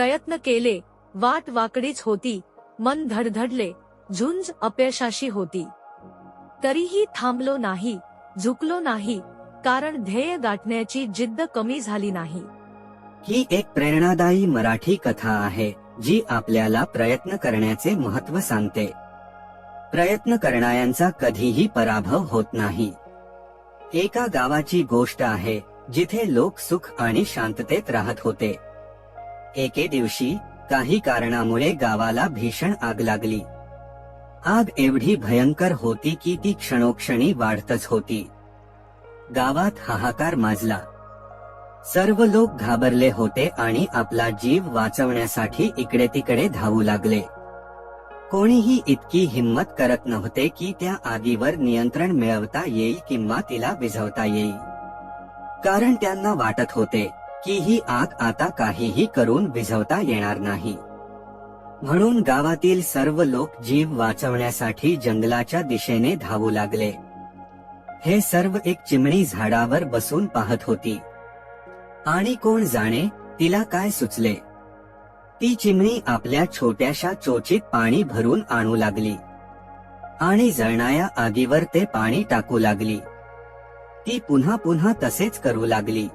प्रयत्न केले वाट वाकडीच होती मन धडधडले झुंज अपयशाशी होती. तरीही थांबलो नाही झुकलो नाही कारण ध्येय गाठण्याची जिद्द कमी झाली नाही. ही एक प्रेरणादायी मराठी कथा आहे जी आपल्याला प्रयत्न करण्याचे महत्त्व सांगते. प्रयत्न करणाऱ्यांचा कधीही पराभव होत नाही. एका गावाची गोष्ट आहे जिथे लोक सुख आणि शांततेत राहत होते. एके दिवशी काही कारणामुळे गावाला भीषण आग लागली. आग एवढी भयंकर होती की ती क्षणोक्षणी वाढतच होती. गावात हाहाकार माजला. सर्व लोक घाबरले होते आणि आपला जीव वाचवण्यासाठी इकडे तिकडे धावू लागले. कोणीही इतकी हिंमत करत नव्हते की त्या आगीवर नियंत्रण मिळवता येईल किंवा तिला विझवता येईल. कारण त्यांना वाटत होते की ही आग आता काहीही करून विझवता येणार नाही. म्हणून गावातील सर्व लोक जीव वाचवण्यासाठी जंगलाच्या दिशेने धावू लागले. हे सर्व एक चिमणी झाडावर बसून पाहत होती. आणि कोण जाणे तिला काय सुचले? ती चिमणी आपल्या छोट्याशा चोचीत पाणी भरून आणू लागली. आणि जळणाया आगीवर ते पाणी टाकू लागली. ती पुन्हा पुन्हा तसेच करू लागली.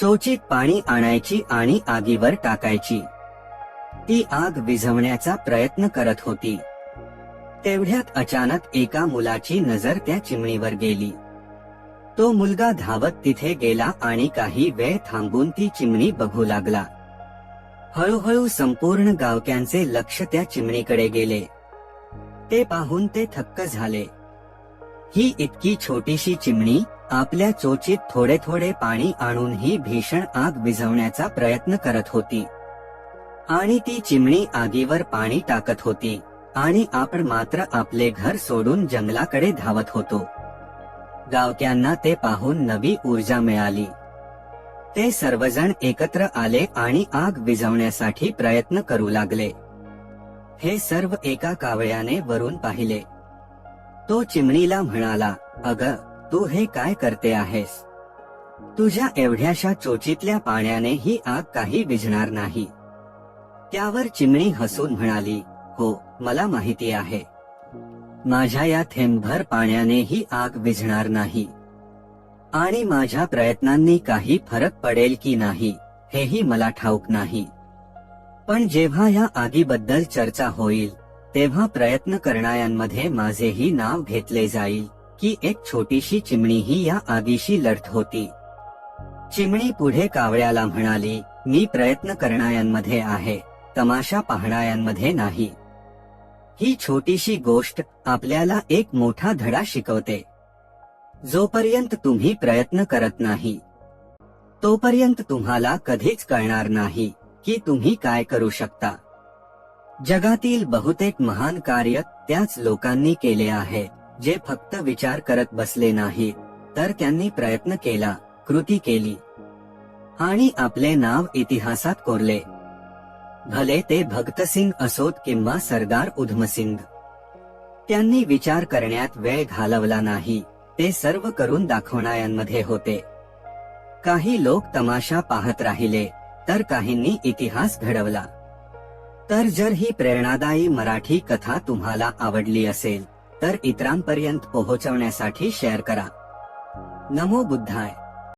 चोचीत पाणी आणायची आणि आगीवर टाकायची. ती आग विझवण्याचा प्रयत्न करत होती. तेवढ्यात अचानक एका मुलाची नजर त्या चिमणीवर गेली. तो मुलगा धावत तिथे गेला आणि काही वेळ थांबून ती चिमणी बघू लागला. हळूहळू संपूर्ण गावक्यांचे लक्ष त्या चिमणीकडे गेले. ते पाहून ते थक्क झाले. ही इतकी छोटीशी चिमणी आपल्या चोचीत थोडे थोडे पाणी आणून ही भीषण आग विझवण्याचा प्रयत्न करत होती. आणि ती चिमणी आगीवर पाणी टाकत होती. आणि आपण मात्र आपले घर सोडून जंगलाकडे धावत होतो. गावक्यांना ते पाहून नवी ऊर्जा मिळाली. ते सर्वजण एकत्र आले आणि आग विझवण्यासाठी प्रयत्न करू लागले. हे सर्व एका कावळ्याने वरून पाहिले. तो चिमणीला म्हणाला अग तू हे काय करते आहेस? तुझ्या एवढ्याशा चोचीतल्या पाण्याने ही आग काही विझणार नाही. त्यावर चिमणी हसून म्हणाली हो मला माहिती आहे. माझ्या या थेंबभर पाण्याने ही आग विझणार नाही. आणि माझ्या प्रयत्नांनी काही फरक पडेल की नाही हेही मला ठाऊक नाही. पण जेव्हा या आगीबद्दल चर्चा होईल तेव्हा प्रयत्न करणाऱ्यांमध्ये माझेही नाव घेतले जाईल. की एक छोटीशी चिमणी ही या आगीशी लढत होती. चिमणी पुढे कावळ्याला म्हणाली मी प्रयत्न करणाऱ्यांमध्ये आहे तमाशा पाहणाऱ्यांमध्ये नाही. ही छोटीशी गोष्ट आपल्याला एक मोठा धडा शिकवते. जोपर्यंत तुम्ही प्रयत्न करत नाही तोपर्यंत तुम्हाला कधीच कळणार नाही की तुम्ही काय करू शकता. जगातील बहुतेक महान कार्य त्याच लोकांनी केले आहे जे फक्त विचार करत बसले नाही तर त्यांनी प्रयत्न केला कृती केली. आणि आपले नाव इतिहासात कोरले. भले ते भगतसिंग असोत किंवा सरदार उधमसिंग. त्यांनी विचार करण्यात वेळ घालवला नाही ते सर्व करून दाखवणाऱ्यांमध्ये होते. काही लोक तमाशा पाहत राहिले तर काहींनी इतिहास घडवला. तर जर ही प्रेरणादायी मराठी कथा तुम्हाला आवडली असेल तर इतरांपर्यंत पोहोचवण्यासाठी शेअर करा. नमो बुद्धाय.